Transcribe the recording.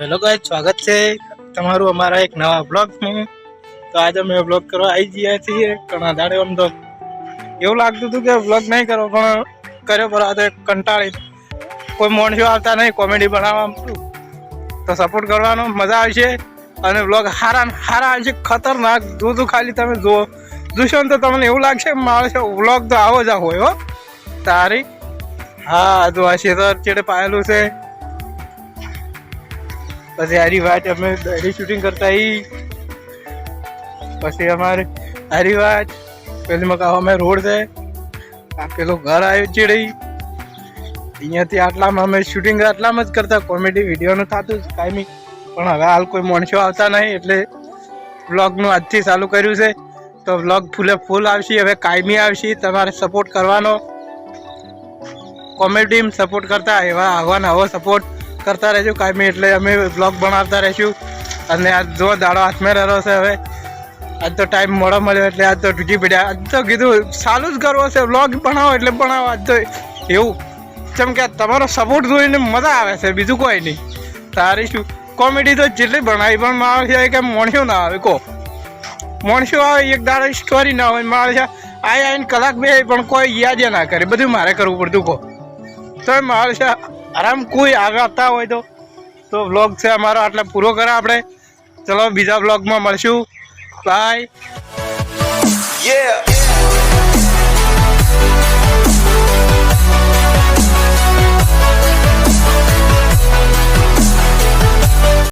Hello guys સ્વાગત છે. તમારું અમારા એક નવા બ્લોગમાં તો આજે અમે બ્લોગ કરવા આવી ગયા છીએ, ઘણા દાડે આમ તો એવું લાગતું હતું કે બ્લોગ નહીં કરો, પણ કર્યો પર તો કંટાળી. કોઈ માણસો આવતા નહીં કોમેડી બનાવવા તો. સપોર્ટ કરવાનો મજા આવશે. અને બ્લોગ હારા હારા આવશે ખતરનાક. જોતું ખાલી તમે જુઓ. જોશો તો તમને એવું લાગશે માણસો બ્લોગ તો આવો જ હોય હો. તારી. હા જો આ શેતર ચેડે પાયેલું છે. પછી હારી વાત અમે દહેડી શૂટિંગ કરતા આવી પછી અમારે હારી વાત, પેલી મકા અમે રોડ છે, આ પેલું ઘર આવ્યું ચીડી અહીંયાથી આટલામાં અમે શૂટિંગ આટલામાં જ કરતા કોમેડી વિડીયોનું થતું જ કાયમી પણ હવે હાલ કોઈ માણસો આવતા નહીં, એટલે બ્લોગનું આજથી ચાલુ કર્યું છે. તો બ્લોગ ફૂલે ફૂલ આવશે, હવે કાયમી આવશે, તમારે સપોર્ટ કરવાનો. કોમેડી સપોર્ટ કરતા, એવા આવવાના આવો સપોર્ટ કરતા રહેજો કાયમી એટલે અમે બ્લોગ બનાવતા રહીશું. અને આજ જો દાડો હાથમાં રહ્યો છે હવે. આજ તો ટાઈમ મોડો મળ્યો એટલે આજ તો ઢૂકી પડ્યા. આજ તો કીધું સારું જ કરવો છે બ્લોગ બનાવો એટલે બનાવો. આજ તો એવું. જેમ કે તમારો સપોર્ટ જોઈને મજા આવે છે, બીજું કોઈ નહીં. તારી શું? કોમેડી તો જેટલી બનાવી પણ મારે છે કે મોણ્યો ના આવે, કહો. માણસો આવે, એક દાડો સ્ટોરી ના હોય છે આઈ આવીને કલાક બે પણ કોઈ યાદ ના કરે. બધું મારે કરવું પડતું, કહો. તો છે આરામ કોઈ આગળ આવતા હોય તો તો વ્લોગ છે અમારો. આટલે પૂરો કરે આપણે. ચલો બીજા વ્લોગમાં મળશું. Bye Yeah.